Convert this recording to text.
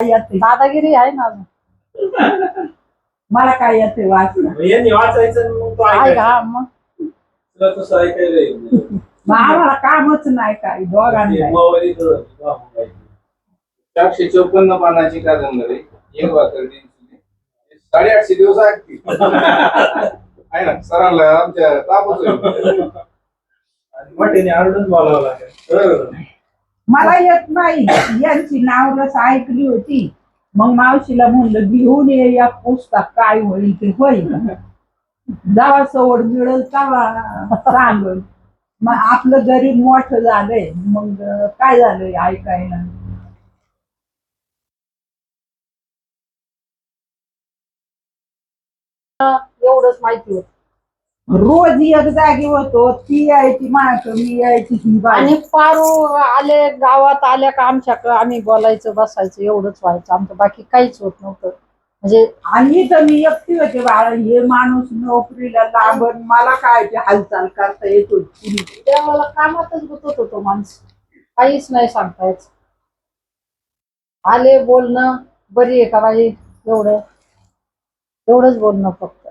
येते दादागिरी आहे ना. मला काय येते वाचणं यांनी वाचायचं मग तो आहे ऐकायचा. का मग तुला तसं ऐकायला येईल. मग आम्हाला कामच नाही काय दोघांना ते. चारशे चौपन्न पानाची कादंबरी एक वाकर. साडेआठशे दिवस ऐकते आहे ना सरांना आमच्या तापच होईल. आणि मोठ्याने आरडून बोलावं लागेल तर मला येत नाही. यांची नावरस ऐकली होती. मग मावशीला म्हणलं घेऊन ये या पुस्तक काय होईल ते होईल. जावा सवड मिळेल तेव्हा सांगल. मग आपलं गरीब मोठं झालंय. मग काय झालंय ऐकायला? एवढंच माहिती होत. रोज एक जागी होतो ती यायची माझ्याकडे मी यायची ही बाई. आणि पारू आले गावात आल्या का आमच्याकडं आम्ही बोलायचं बसायचं एवढंच व्हायचं. आमचं बाकी काहीच होत नव्हतं. म्हणजे आणि इथं मी एकटी होते बाळा. हे माणूस नोकरीला लांबन मला काय ते हालचाल करता येत त्यावेळेला कामातच गुतत होतो माणूस. काहीच नाही सांगता यायचं आले बोलणं बरी आहे का बाई? एवढं. एवढंच बोलणं फक्त.